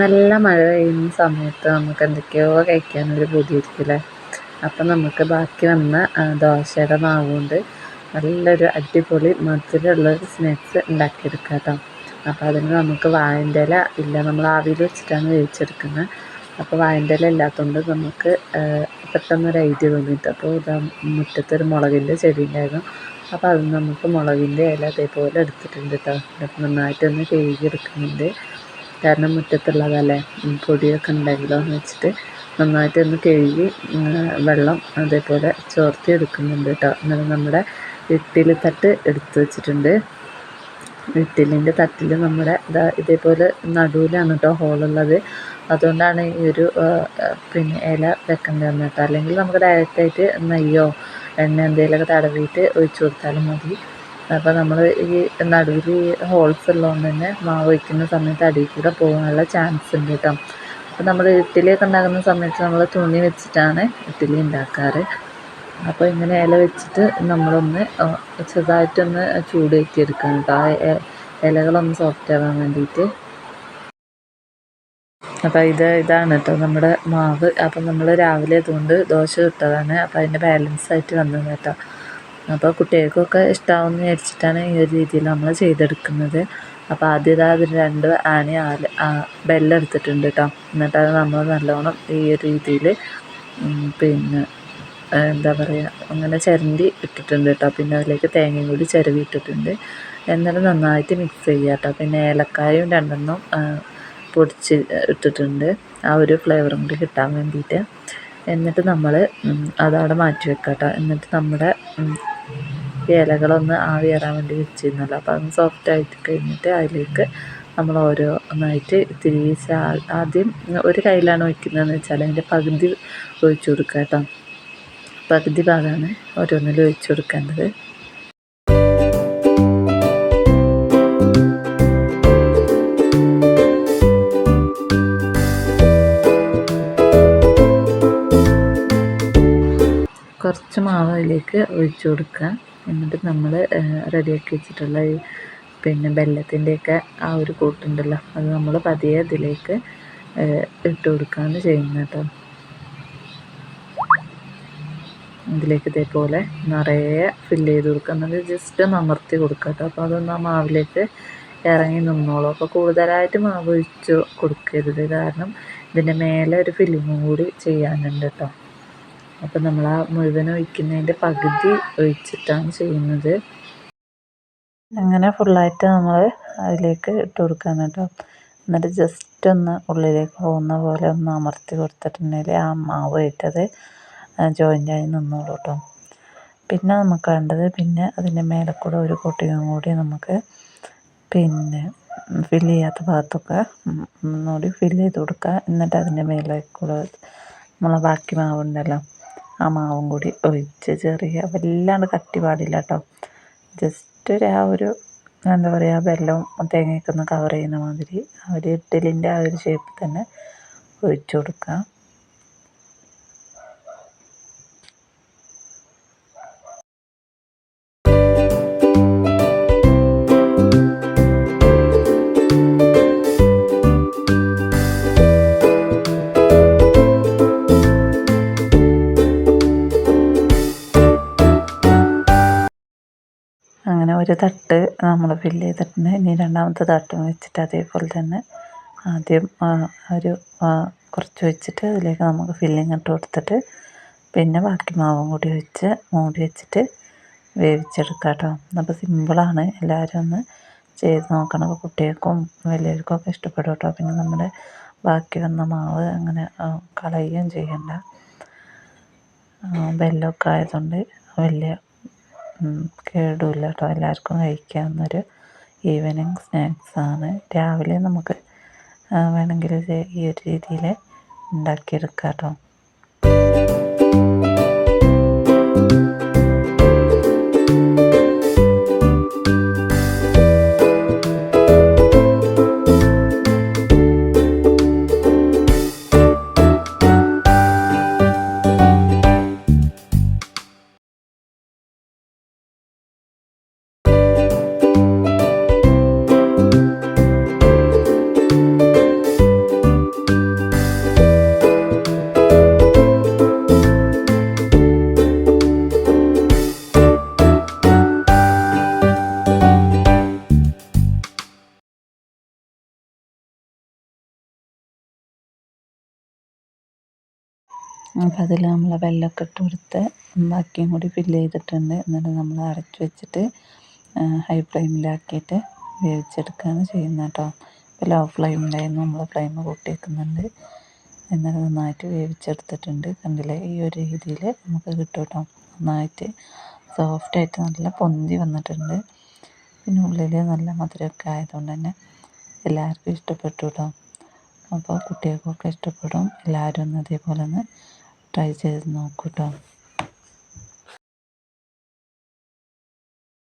നല്ല മഴ പെയ്യുന്ന സമയത്ത് നമുക്ക് എന്തൊക്കെയോ കഴിക്കാനൊരു പൂതിയായിരിക്കില്ലേ അപ്പം നമുക്ക് ബാക്കി വന്ന ദോശയുടെ മാവ് കൊണ്ട് നല്ലൊരു അടിപൊളി മധുരമുള്ളൊരു സ്നാക്സ് ഉണ്ടാക്കിയെടുക്കാം കേട്ടോ. അപ്പോൾ അതിന് നമുക്ക് വായന്റെ ഇല ഇല്ല നമ്മൾ ആവിയിൽ വെച്ചിട്ടാണ് വേവിച്ചെടുക്കുന്നത്. അപ്പോൾ വായന്റെ ഇല ഇല്ലാത്തതുകൊണ്ട് നമുക്ക് പെട്ടെന്നൊരു ഐഡിയ തോന്നിയിട്ട് അപ്പോൾ ഇതാ മുറ്റത്തൊരു മുളകിന്റെ ചെടി ഉണ്ടായിരുന്നു. അപ്പോൾ അത് നമുക്ക് മുളകിന്റെ ഇല അതേപോലെ എടുത്തിട്ടുണ്ട് കേട്ടോ. നന്നായിട്ടൊന്ന് കഴുകി എടുക്കുന്നുണ്ട് കാരണം മുറ്റത്തുള്ളതല്ലേ? പൊടിയൊക്കെ ഉണ്ടെങ്കിലോ എന്ന് വെച്ചിട്ട് നന്നായിട്ടൊന്ന് കഴുകി വെള്ളം അതേപോലെ ചോർത്തി എടുക്കുന്നുണ്ട് കേട്ടോ എന്നിട്ട് നമ്മുടെ ഇട്ടിൽ തട്ട് എടുത്തു വെച്ചിട്ടുണ്ട്. ഇട്ടിലിന്റെ തട്ടിൽ നമ്മുടെ ഇതാ ഇതേപോലെ നടുവിലാണ് കേട്ടോ ഹോളുള്ളത്. അതുകൊണ്ടാണ് ഈ ഒരു പിന്നെ ഇല വെക്കേണ്ടത് കേട്ടോ അല്ലെങ്കിൽ നമുക്ക് ഡയറക്റ്റായിട്ട് നെയ്യോ എണ്ണ എന്തെങ്കിലുമൊക്കെ തടവിയിട്ട് ഒഴിച്ചു കൊടുത്താലും മതി. അപ്പോൾ നമ്മൾ ഈ നടുവിൽ ഈ ഹോൾസ് ഉള്ളതുകൊണ്ട് തന്നെ മാവ് വയ്ക്കുന്ന സമയത്ത് അടിയിൽ കൂടെ പോകാനുള്ള ചാൻസ് ഉണ്ട് കേട്ടോ അപ്പോൾ നമ്മൾ ഇഡ്ഡലിയൊക്കെ ഉണ്ടാക്കുന്ന സമയത്ത് നമ്മൾ തുണി വെച്ചിട്ടാണ് ഇഡ്ഡലി ഉണ്ടാക്കാറ്. അപ്പോൾ ഇങ്ങനെ ഇല വെച്ചിട്ട് നമ്മളൊന്ന് ചെറുതായിട്ടൊന്ന് ചൂട് കയറ്റിയെടുക്കണം കേട്ടോ ആ ഇലകളൊന്ന് സോഫ്റ്റ് ആവാൻ വേണ്ടിയിട്ട് അപ്പോൾ ഇത് ഇതാണ് കേട്ടോ നമ്മുടെ മാവ്. അപ്പം നമ്മൾ രാവിലെ അതുകൊണ്ട് ദോശ ഇട്ടതാണ് അപ്പോൾ അതിന്റെ ബാലൻസ് ആയിട്ട് വന്നത് കേട്ടോ അപ്പോൾ കുട്ടികൾക്കൊക്കെ ഇഷ്ടമാവുമെന്ന് വിചാരിച്ചിട്ടാണ് ഈ ഒരു രീതിയിൽ നമ്മൾ ചെയ്തെടുക്കുന്നത്. അപ്പോൾ ആദ്യം ഇതാ രണ്ട് ആണി ആൽ ബെല്ലെടുത്തിട്ടുണ്ട് കേട്ടോ എന്നിട്ട് അത് നമ്മൾ നല്ലോണം ഈ ഒരു രീതിയിൽ പിന്നെ എന്താ പറയുക അങ്ങനെ ചിരണ്ടി ഇട്ടിട്ടുണ്ട് കേട്ടോ പിന്നെ അതിലേക്ക് തേങ്ങയും കൂടി ചിരവി ഇട്ടിട്ടുണ്ട്. എന്നിട്ട് നന്നായിട്ട് മിക്സ് ചെയ്യുക കേട്ടോ പിന്നെ ഏലക്കായും രണ്ടെണ്ണം പൊടിച്ച് ഇട്ടിട്ടുണ്ട്. ആ ഒരു ഫ്ലേവറും കൂടി കിട്ടാൻ വേണ്ടിയിട്ട്. എന്നിട്ട് നമ്മൾ അതവിടെ മാറ്റി വെക്കാം കേട്ടോ എന്നിട്ട് നമ്മുടെ ഇലകളൊന്ന് ആവി കയറാൻ വേണ്ടി വെച്ചിരുന്നല്ലോ. അപ്പോൾ അതൊന്ന് സോഫ്റ്റ് ആയിട്ട് കഴിഞ്ഞിട്ട് അതിലേക്ക് നമ്മൾ ഓരോന്നായിട്ട് ഇത്തിരി ആദ്യം ഒരു കയ്യിലാണ് വയ്ക്കുന്നതെന്ന് വെച്ചാൽ അതിന്റെ പകുതി ഒഴിച്ചു കൊടുക്കുക കേട്ടോ. പകുതി ഭാഗമാണ് ഓരോന്നിലും ഒഴിച്ചു കൊടുക്കേണ്ടത്. കുറച്ച് മാവ് അതിലേക്ക് ഒഴിച്ചു കൊടുക്കുക. എന്നിട്ട് നമ്മൾ റെഡിയാക്കി വെച്ചിട്ടുള്ള ഈ പിന്നെ ബെല്ലത്തിന്റെയൊക്കെ ആ ഒരു കൂട്ടുണ്ടല്ലോ. അത് നമ്മൾ പതിയെ അതിലേക്ക് ഇട്ട് കൊടുക്കുകയാണ് ചെയ്യുന്നത് കേട്ടോ. ഇതിലേക്ക് ഇതേപോലെ നിറയെ ഫില്ല് ചെയ്ത് കൊടുക്കുക എന്നിട്ട് ജസ്റ്റ് ഒന്ന് അമർത്തി കൊടുക്കുക കേട്ടോ. അപ്പോൾ അതൊന്ന് ആ മാവിലേക്ക് ഇറങ്ങി നിന്നോളൂ. അപ്പോൾ കൂടുതലായിട്ട് മാവ് ഒഴിച്ച് കൊടുക്കരുത്. കാരണം ഇതിന്റെ മേലെ ഒരു ഫില്ലിങ്ങും കൂടി ചെയ്യാനുണ്ട് കേട്ടോ. അപ്പം നമ്മൾ ആ മുഴുവൻ ഒഴിക്കുന്നതിന്റെ പകുതി ഒഴിച്ചിട്ടാണ് ചെയ്യുന്നത്. അങ്ങനെ ഫുള്ളായിട്ട് നമ്മൾ അതിലേക്ക് ഇട്ട് കൊടുക്കാൻ കേട്ടോ. എന്നിട്ട് ജസ്റ്റ് ഒന്ന് ഉള്ളിലേക്ക് പോകുന്ന പോലെ ഒന്ന് അമർത്തി കൊടുത്തിട്ടുണ്ടെങ്കിൽ ആ മാവ് ഇട്ടത് ജോയിന്റായി നിന്നോളൂ കേട്ടോ. പിന്നെ നമുക്ക് വേണ്ടത് പിന്നെ അതിന്റെ മേലെ കൂടെ ഒരു കോട്ടിങ്ങും കൂടി നമുക്ക് പിന്നെ ഫില്ല് ചെയ്യാത്ത ഭാഗത്തൊക്കെ ഒന്നുകൂടി ഫില്ല് ചെയ്ത് കൊടുക്കുക എന്നിട്ട് അതിന്റെ മേലെ കൂടെ നമ്മളെ ബാക്കി മാവുണ്ടല്ലോ. ആ മാവും കൂടി ഒഴിച്ച് ചെറിയ വല്ലാണ്ട് കട്ടി പാടില്ല കേട്ടോ ജസ്റ്റ് ഒരു ആ ഒരു എന്താ പറയുക വെല്ലവും തേങ്ങയൊക്കെ ഒന്ന് കവർ ചെയ്യുന്ന മാതിരി ആ ഒരു ഇഡ്ഡലിന്റെ ആ ഒരു ഷേപ്പിൽ തന്നെ ഒഴിച്ചു കൊടുക്കുക ഒരു തട്ട് നമ്മൾ ഫില്ല് ചെയ്തിട്ടുണ്ട്. ഇനി രണ്ടാമത്തെ തട്ടും വെച്ചിട്ട് അതേപോലെ തന്നെ ആദ്യം ഒരു കുറച്ച് വെച്ചിട്ട് അതിലേക്ക് നമുക്ക് ഫില്ലിങ് ഇട്ട് കൊടുത്തിട്ട് പിന്നെ ബാക്കി മാവും കൂടി വെച്ച് മൂടി വെച്ചിട്ട് വേവിച്ചെടുക്കാം കേട്ടോ. അപ്പോൾ സിമ്പിളാണ് എല്ലാവരും ഒന്ന് ചെയ്ത് നോക്കണം. അപ്പോൾ കുട്ടികൾക്കും വലിയവർക്കും ഒക്കെ ഇഷ്ടപ്പെടും കേട്ടോ. പിന്നെ നമ്മുടെ ബാക്കി വന്ന മാവ് അങ്ങനെ കളയുകയും ചെയ്യണ്ട. വെല്ലമൊക്കെ ആയതുകൊണ്ട് വലിയ കേടുമില്ല കേട്ടോ എല്ലാവർക്കും കഴിക്കാവുന്നൊരു ഈവനിങ് സ്നാക്സാണ് രാവിലെ നമുക്ക് വേണമെങ്കിൽ ഈ ഒരു രീതിയിൽ ഉണ്ടാക്കിയെടുക്കാം കേട്ടോ അപ്പം അതിൽ നമ്മൾ വെള്ളമൊക്കെ ഇട്ട് കൊടുത്ത് ബാക്കിയും കൂടി ഫില്ല് ചെയ്തിട്ടുണ്ട്. എന്നിട്ട് നമ്മൾ അടച്ചു വെച്ചിട്ട് ഹൈ ഫ്ലെയിമിലാക്കിയിട്ട് വേവിച്ചെടുക്കുകയാണ് ചെയ്യുന്നത് കേട്ടോ ഇപ്പോൾ ലോ ഫ്ലെയിമിലായിരുന്നു നമ്മൾ ഫ്ലെയിം കൂട്ടി വെക്കുന്നുണ്ട്. എന്നിട്ട് നന്നായിട്ട് വേവിച്ചെടുത്തിട്ടുണ്ട്. കണ്ടില്ലേ? ഈ ഒരു രീതിയിൽ നമുക്ക് കിട്ടും കേട്ടോ നന്നായിട്ട് സോഫ്റ്റായിട്ട് നല്ല പൊന്തി വന്നിട്ടുണ്ട്. പിന്നെ ഉള്ളിൽ നല്ല മധുരമൊക്കെ ആയതുകൊണ്ട് തന്നെ എല്ലാവർക്കും ഇഷ്ടപ്പെട്ടു കേട്ടോ അപ്പോൾ കുട്ടികൾക്കൊക്കെ ഇഷ്ടപ്പെടും. എല്ലാവരും ഒന്ന് അതേപോലെ ഒന്ന് ട്രൈ ചെയ്ത് നോക്കൂ കേട്ടോ